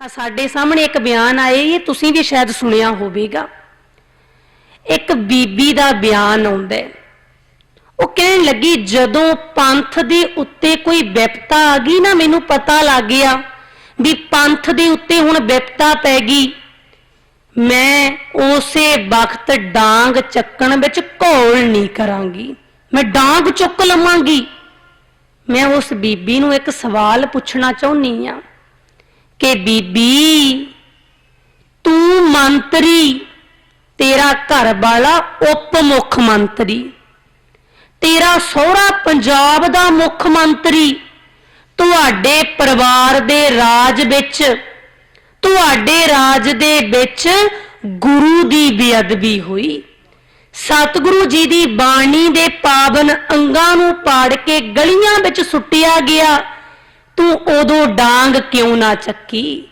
ਆ ਸਾਡੇ ਸਾਹਮਣੇ ਇੱਕ ਬਿਆਨ ਆਏ, ਇਹ ਤੁਸੀਂ ਵੀ ਸ਼ਾਇਦ ਸੁਣਿਆ ਹੋਵੇਗਾ। ਇੱਕ ਬੀਬੀ ਦਾ ਬਿਆਨ ਆਉਂਦਾ ਉਹ ਕਹਿਣ ਲੱਗੀ, ਜਦੋਂ ਪੰਥ ਦੇ ਉੱਤੇ ਕੋਈ ਵਿਪਤਾ ਆ ਗਈ ਨਾ, ਮੈਨੂੰ ਪਤਾ ਲੱਗ ਗਿਆ ਵੀ ਪੰਥ ਦੇ ਉੱਤੇ ਹੁਣ ਵਿਪਤਾ ਪੈ ਗਈ। ਮੈਂ ਉਸੇ ਵਕਤ ਡਾਂਗ ਚੱਕਣ ਵਿੱਚ ਘੋਲ ਨਹੀਂ ਕਰਾਂਗੀ। ਮੈਂ ਡਾਂਗ ਚੁੱਕ ਲਵਾਂਗੀ। ਮੈਂ ਉਸ ਬੀਬੀ ਨੂੰ ਇੱਕ ਸਵਾਲ ਪੁੱਛਣਾ ਚਾਹੁੰਨੀ ਆ ਕਿ ਬੀਬੀ, ਤੂੰ ਮੰਤਰੀ, ਤੇਰਾ ਘਰ ਵਾਲਾ ਉਪ ਮੁੱਖ ਮੰਤਰੀ। ਤੇਰਾ ਸਹੁਰਾ ਪੰਜਾਬ ਦਾ ਮੁੱਖ ਮੰਤਰੀ। ਤੁਹਾਡੇ ਪਰਿਵਾਰ ਦੇ ਰਾਜ ਵਿੱਚ, ਤੁਹਾਡੇ ਰਾਜ ਦੇ ਵਿੱਚ ਗੁਰੂ ਦੀ ਬੇਅਦਬੀ ਹੋਈ। ਸਤਿਗੁਰੂ ਜੀ ਦੀ ਬਾਣੀ ਦੇ ਪਾਵਨ ਅੰਗਾਂ ਨੂੰ ਪਾੜ ਕੇ ਗਲੀਆਂ ਵਿੱਚ ਸੁੱਟਿਆ ਗਿਆ। ਤੂੰ ਉਦੋਂ ਡਾਂਗ ਕਿਉਂ ਨਾ ਚੱਕੀ?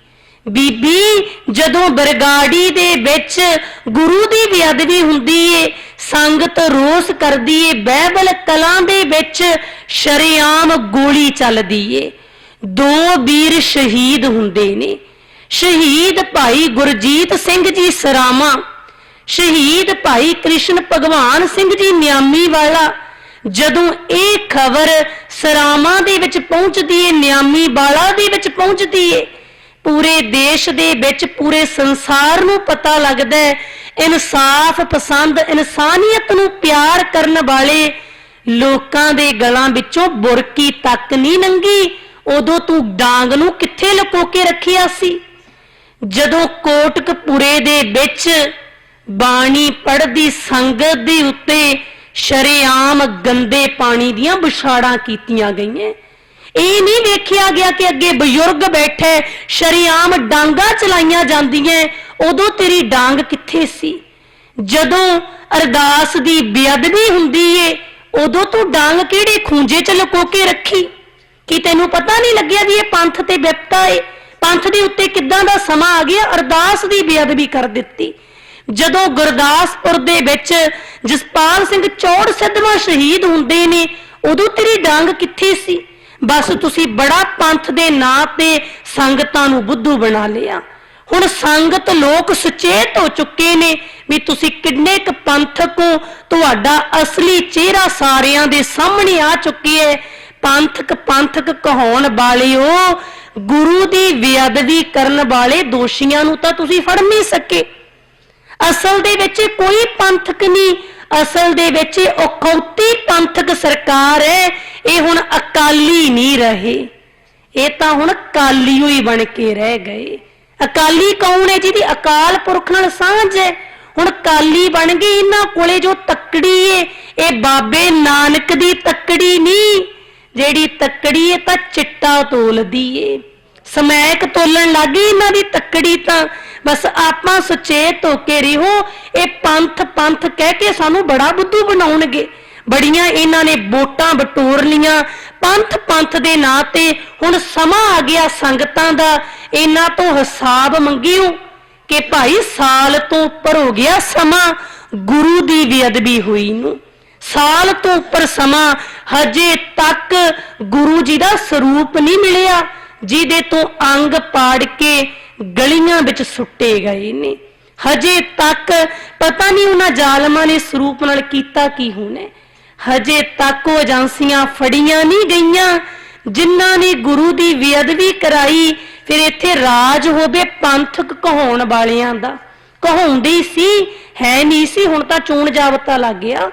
ਬੀਬੀ, ਜਦੋਂ ਬਰਗਾੜੀ ਦੇ ਵਿੱਚ ਗੁਰੂ ਦੀ ਬੇਅਦਬੀ ਹੁੰਦੀ ਏ, ਸੰਗਤ ਰੋਸ ਕਰਦੀ ਏ ਬਾਈਬਲ ਕਲਾਂ ਦੇ ਵਿੱਚ ਸ਼ਰੇਆਮ ਗੋਲੀ ਚੱਲਦੀ ਏ। ਦੋ ਵੀਰ ਸ਼ਹੀਦ ਹੁੰਦੇ ਨੇ। ਸ਼ਹੀਦ ਭਾਈ ਗੁਰਜੀਤ ਸਿੰਘ ਜੀ ਸਰਾਮਾ, ਸ਼ਹੀਦ ਭਾਈ ਕ੍ਰਿਸ਼ਨ ਭਗਵਾਨ ਸਿੰਘ ਜੀ ਨਿਆਮੀ ਵਾਲਾ। ਜਦੋਂ ਇਹ ਖਬਰ ਸਰਾਵਾਂ ਦੇ ਵਿੱਚ ਪਹੁੰਚਦੀ ਏ, ਨਿਆਮੀ ਵਾਲਾ ਦੇ ਵਿੱਚ ਪਹੁੰਚਦੀ ਏ। ਪੂਰੇ ਦੇਸ਼ ਦੇ ਵਿੱਚ, ਪੂਰੇ ਸੰਸਾਰ ਨੂੰ ਪਤਾ ਲੱਗਦਾ ਹੈ ਇਨਸਾਫ ਪਸੰਦ, ਇਨਸਾਨੀਅਤ ਨੂੰ ਪਿਆਰ ਕਰਨ ਵਾਲੇ ਲੋਕਾਂ ਦੇ ਗਲਾਂ ਵਿੱਚੋਂ ਬੁਰਕੀ ਤੱਕ ਨਹੀਂ ਨੰਗੀ। ਉਦੋਂ ਤੂੰ ਡਾਂਗ ਨੂੰ ਕਿੱਥੇ ਲੁਕੋ ਕੇ ਰੱਖਿਆ ਸੀ? ਜਦੋਂ ਕੋਟਕਪੂਰੇ ਦੇ ਵਿੱਚ ਬਾਣੀ ਪੜ੍ਹਦੀ ਸੰਗਤ ਦੇ ਉੱਤੇ ਸ਼ਰੇਆਮ ਗੰਦੇ ਪਾਣੀ ਦੀਆਂ ਵਿਛਾੜਾਂ ਕੀਤੀਆਂ ਗਈਆਂ। ਇਹ ਨਹੀਂ ਵੇਖਿਆ ਗਿਆ ਕਿ ਅੱਗੇ ਬਜ਼ੁਰਗ ਬੈਠੇ ਸ਼ਰੇਆਮ ਡਾਂਗਾ ਚਲਾਈਆਂ ਜਾਂਦੀਆਂ, ਉਦੋਂ ਤੇਰੀ ਡਾਂਗ ਕਿੱਥੇ ਸੀ? ਜਦੋਂ ਅਰਦਾਸ ਦੀ ਬੇਅਦਬੀ ਹੁੰਦੀ ਏ, ਉਦੋਂ ਤੂੰ ਡਾਂਗ ਕਿਹੜੇ ਖੂੰਜੇ 'ਚ ਲੁਕੋ ਕੇ ਰੱਖੀ? ਕਿ ਤੈਨੂੰ ਪਤਾ ਨਹੀਂ ਲੱਗਿਆ ਵੀ ਇਹ ਪੰਥ ਤੇ ਵਿਪਤਾ ਏ? ਪੰਥ ਦੇ ਉੱਤੇ ਕਿੱਦਾਂ ਦਾ ਸਮਾਂ ਆ ਗਿਆ ਅਰਦਾਸ ਦੀ ਬੇਅਦਬੀ ਕਰ ਦਿੱਤੀ। ਜਦੋਂ ਗੁਰਦਾਸਪੁਰ ਦੇ ਵਿੱਚ ਜਸਪਾਲ ਸਿੰਘ ਚੌੜ ਸਿੱਧਵਾਂ ਸ਼ਹੀਦ ਹੁੰਦੇ ਨੇ, ਉਦੋਂ ਤੇਰੀ ਡਾਂਗ ਕਿੱਥੇ ਸੀ? ਬਸ ਤੁਸੀਂ ਬੜਾ ਪੰਥ ਦੇ ਨਾਂ ਤੇ ਸੰਗਤਾਂ ਨੂੰ ਬੁੱਧੂ ਬਣਾ ਲਿਆ। ਹੁਣ ਸੰਗਤ ਲੋਕ ਸੁਚੇਤ ਹੋ ਚੁੱਕੇ ਨੇ ਵੀ ਤੁਸੀਂ ਕਿੰਨੇ ਕੁ ਪੰਥਕ ਹੋ, ਤੁਹਾਡਾ ਅਸਲੀ ਚਿਹਰਾ ਸਾਰਿਆਂ ਦੇ ਸਾਹਮਣੇ ਆ ਚੁੱਕੀ ਹੈ। ਪੰਥਕ ਪੰਥਕ ਕਹਾਉਣ ਵਾਲਿਓ, ਗੁਰੂ ਦੀ ਬੇਅਦਬੀ ਕਰਨ ਵਾਲੇ ਦੋਸ਼ੀਆਂ ਨੂੰ ਤਾਂ ਤੁਸੀਂ ਫੜ ਨਹੀਂ ਸਕੇ। ਅਸਲ ਦੇ ਵਿੱਚ ਕੋਈ ਪੰਥਕ ਨਹੀਂ। ਅਸਲ ਦੇ ਵਿੱਚ ਇਹ ਪੰਥਕ ਸਰਕਾਰ ਹੈ। ਇਹ ਹੁਣ ਅਕਾਲੀ ਨਹੀਂ ਰਹੇ। ਇਹ ਤਾਂ ਹੁਣ ਕਾਲੀ ਹੋਈ ਬਣ ਕੇ ਰਹਿ ਗਏ। ਅਕਾਲੀ ਕੌਣ ਹੈ ਜਿਹਦੀ ਅਕਾਲ ਪੁਰਖ ਨਾਲ ਸਾਂਝ ਹੈ? ਹੁਣ ਕਾਲੀ ਬਣ ਗਈ ਇਹਨਾਂ ਕੋਲੇ ਜੋ ਤੱਕੜੀ ਏ। ਇਹ ਬਾਬੇ ਨਾਨਕ ਦੀ ਤੱਕੜੀ ਨਹੀਂ। ਜਿਹੜੀ ਤੱਕੜੀ ਏ ਤਾਂ ਚਿੱਟਾ ਤੋਲਦੀ ਏ। ਸਮੈਕ ਤੋਲਣ ਲੱਗੀ ਇਹਨਾਂ ਦੀ ਤੱਕੜੀ ਤਾਂ। ਬਸ ਆਪਾਂ ਸੁਚੇਤ ਹੋ ਕੇ ਰਹੋ। ਇਹ ਪੰਥ ਪੰਥ ਕਹਿ ਕੇ ਸਾਨੂੰ ਬੜਾ ਬੁੱਧੂ ਬਣਾਉਣਗੇ। ਬੜੀਆਂ ਇਹਨਾਂ ਨੇ ਵੋਟਾਂ ਬਟੋਰ ਲੀਆਂ। ਪੰਥ ਪੰਥ ਦੇ ਨਾਂ ਤੇ ਹੁਣ ਸਮਾਂ ਆ ਗਿਆ ਸੰਗਤਾਂ ਦਾ। ਇਹਨਾਂ ਤੋਂ ਹਿਸਾਬ ਮੰਗਿਓ ਕਿ ਭਾਈ ਸਾਲ ਤੋਂ ਉੱਪਰ ਹੋ ਗਿਆ ਸਮਾਂ। ਗੁਰੂ ਦੀ ਬੇਅਦਬੀ ਹੋਈ ਨੂੰ। ਸਾਲ ਤੋਂ ਉੱਪਰ ਸਮਾਂ। ਹਜੇ ਤੱਕ ਗੁਰੂ ਜੀ ਦਾ ਸਰੂਪ ਨਹੀਂ ਮਿਲਿਆ। ਜਿਹਦੇ ਤੋਂ ਅੰਗ ਪਾੜ ਕੇ ਗਲੀਆਂ ਵਿੱਚ ਸੁੱਟੇ ਗਏ ਨੇ। ਹਜੇ ਤੱਕ ਪਤਾ ਨਹੀਂ ਉਹਨਾਂ ਜ਼ਾਲਮਾਂ ਨੇ ਸਰੂਪ ਨਾਲ ਕੀਤਾ ਕੀ ਹੋਣਾ। ਹਜੇ ਤੱਕ ਉਹ ਏਜੰਸੀਆਂ ਫੜੀਆਂ ਨਹੀਂ ਗਈਆਂ, ਜਿਨ੍ਹਾਂ ਨੇ ਗੁਰੂ ਦੀ ਬੇਅਦਬੀ ਕਰਾਈ, ਫਿਰ ਇੱਥੇ ਰਾਜ ਹੋਵੇ ਪੰਥਕ ਕਹਾਉਣ ਵਾਲਿਆਂ ਦਾ। ਕਹਾਉਂਦੀ ਸੀ, ਹੈ ਨਹੀਂ ਸੀ, ਹੁਣ ਤਾਂ ਚੋਣ ਜਾਬਤਾ ਲੱਗ ਗਿਆ।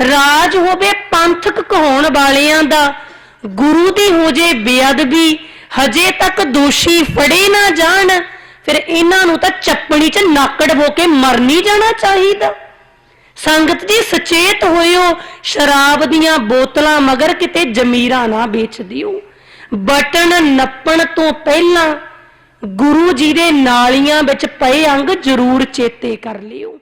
ਰਾਜ ਹੋਵੇ ਪੰਥਕ ਕਹਾਉਣ ਵਾਲਿਆਂ ਦਾ, ਗੁਰੂ ਦੀ ਹੋ ਜੇ ਬੇਅਦਬੀ ਹਜੇ ਤੱਕ ਦੋਸ਼ੀ ਫੜੇ ਨਾ ਜਾਣ, ਫਿਰ ਇਹਨਾਂ ਨੂੰ ਤਾਂ ਚੱਪਣੀ 'ਚ ਨਾਕੜ ਹੋ ਕੇ ਮਰ ਨਹੀਂ ਜਾਣਾ ਚਾਹੀਦਾ। ਸੰਗਤ ਜੀ ਸੁਚੇਤ ਹੋਇਓ, ਸ਼ਰਾਬ ਦੀਆਂ ਬੋਤਲਾਂ ਮਗਰ ਕਿਤੇ ਜਮੀਰਾ ਨਾ ਵੇਚ ਦਿਓ। ਬਟਨ ਨੱਪਣ ਤੋਂ ਪਹਿਲਾਂ ਗੁਰੂ ਜੀ ਦੇ ਨਾਲੀਆਂ ਵਿੱਚ ਪਏ ਅੰਗ ਜ਼ਰੂਰ ਚੇਤੇ ਕਰ ਲਿਓ।